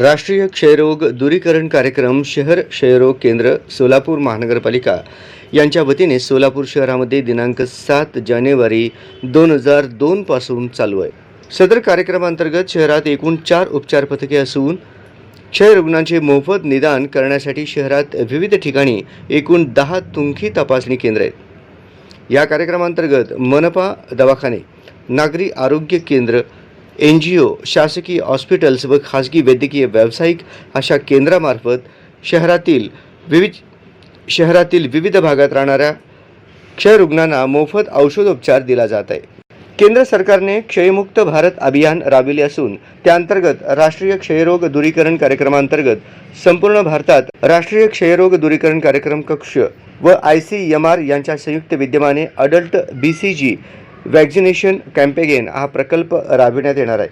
राष्ट्रीय क्षयरोग दूरीकरण कार्यक्रम शहर क्षयरोग केंद्र सोलापूर महानगरपालिका यांच्या वतीने सोलापूर शहरामध्ये दिनांक सात जानेवारी दोन हजार दोनपासून चालू आहे. सदर कार्यक्रमांतर्गत शहरात एकूण चार उपचार पथके असून क्षय रुग्णांचे मोफत निदान करण्यासाठी शहरात विविध ठिकाणी एकूण दहा तुंखी तपासणी केंद्र आहेत. या कार्यक्रमांतर्गत मनपा दवाखाने नागरी आरोग्य केंद्र एन जी ओ शासकीय हॉस्पिटल्स व खाजगी वैद्यकीय व्यावसायिक अशा केंद्रामार्फत शहरातील विविध शहरातील विविध भागात राहणाऱ्या क्षयरुग्णांना मोफत औषधोपचार दिला जात आहे. केंद्र सरकारने क्षयमुक्त भारत अभियान राबविले असून त्याअंतर्गत राष्ट्रीय क्षयरोग दूरीकरण कार्यक्रमांतर्गत संपूर्ण भारतात राष्ट्रीय क्षयरोग दूरीकरण कार्यक्रम कक्ष व आय सी एम आर यांच्या संयुक्त विद्यमाने adult B C G vaccination campaign हा प्रकल्प राबविण्यात येणार आहे.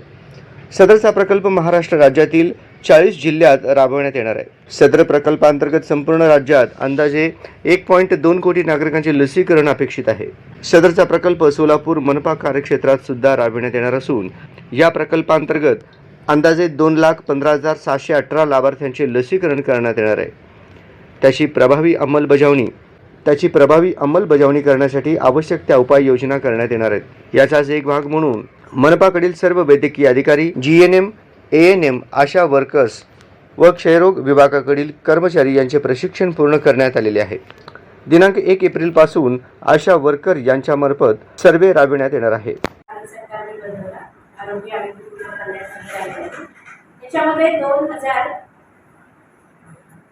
सदरचा प्रकल्प महाराष्ट्र राज्यातील चाळीस जिल्ह्यात राबवण्यात येणार आहे. सदर प्रकल्पांतर्गत संपूर्ण राज्यात अंदाजे एक पॉईंट दोन कोटी नागरिकांचे लसीकरण अपेक्षित आहे. सदरचा प्रकल्प सोलापूर मनपा कार्यक्षेत्रात सुद्धा राबविण्यात येणार असून या प्रकल्पांतर्गत अंदाजे दोन लाख पंधरा हजार सहाशे अठरा लाभार्थ्यांचे लसीकरण करण्यात येणार आहे. त्याची प्रभावी अंमलबजावणी त्याची प्रभावी अंमलबजावणी करण्यासाठी आवश्यक त्या उपाययोजना करण्यात येणार आहेत. याचाच एक भाग म्हणून मनपाकडील सर्व वैद्यकीय अधिकारी G N M A N M ASHA workers व क्षयरोग विभागाकडील कर्मचारी यांचे प्रशिक्षण पूर्ण करण्यात आलेले आहे. दिनांक एक एप्रिलपासून आशा वर्कर यांच्यामार्फत सर्वे राबविण्यात येणार आहे. याच्यामध्ये दोन हजार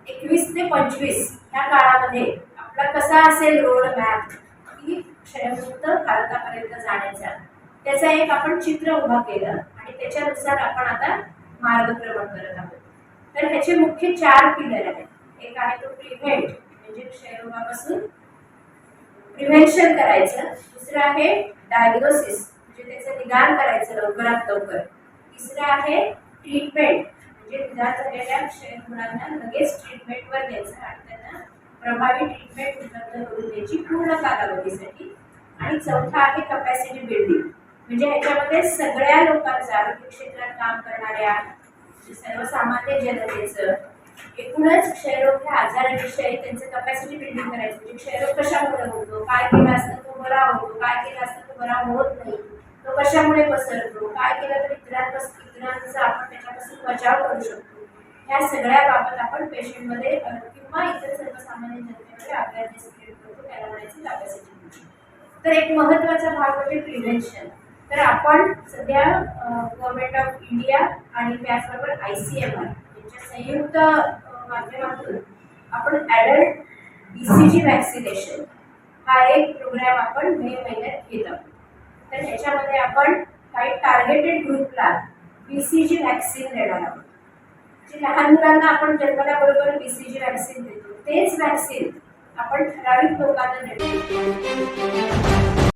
एकवीस ते पंचवीस या काळामध्ये तर कसा असेल रोड मॅप की क्षयमुक्त भारतापर्यंत जाण्याचा. त्याचा एक आपण चित्र उभा केलं आणि त्याच्यानुसार आपण आता मार्गक्रमण करत आहोत. तर ह्याचे मुख्य चार पिलर आहेत. एक आहे तो प्रिव्हेंट म्हणजे क्षयरोगापासून प्रिव्हेन्शन करायचं. दुसरं आहे डायग्नोसिस म्हणजे त्याचं निदान करायचं लवकरात लवकर. तिसरं आहे ट्रीटमेंट म्हणजे निदान झालेल्या क्षयरुग्णांना लगेच ट्रीटमेंटवर द्यायचं आणि त्यांना प्रभावी ट्रीटमेंट उपलब्ध करून द्यायची पूर्ण कालावधीसाठी. आणि चौथा आहे कपॅसिटी बिल्डिंग म्हणजे ह्याच्यामध्ये सगळ्या लोकांचं आरोग्य क्षेत्रात काम करणाऱ्या सर्वसामान्य जनतेचं एकूणच क्षयरोग ह्या आजाराविषयी त्यांचं कपॅसिटी बिल्डिंग करायचं. म्हणजे क्षयरोग कशामुळे होतो? काय केलं असतं तो बरा होतो? काय केलं असतं तो बरा होत नाही? तो कशामुळे पसरतो? काय केलं तर इतरांपासून इतरांचा आपण त्याच्यापासून बचाव करू शकतो? ह्या सगळ्या बाबत आपण पेशंटमध्ये किंवा इतर सर्वसामान्य जनतेमध्ये अवेअरनेस क्रिएट करतो त्याला म्हणायचं कॅपॅसिटी तर एक महत्त्वाचा भाग म्हणजे प्रिव्हेन्शन तर आपण सध्या गव्हर्नमेंट ऑफ इंडिया आणि त्याचबरोबर आय सी एम आर यांच्या संयुक्त माध्यमातून आपण adult B C G vaccination हा एक प्रोग्राम आपण मे महिन्यात घेत आहोत. तर ह्याच्यामध्ये आपण काही टार्गेटेड ग्रुपला बी सी जी वॅक्सिन देणार आहोत. जे लहान मुलांना आपण जन्मल्याबरोबर बी सी जी व्हॅक्सिन देतो तेच व्हॅक्सिन आपण ठराविक लोकांना देतो.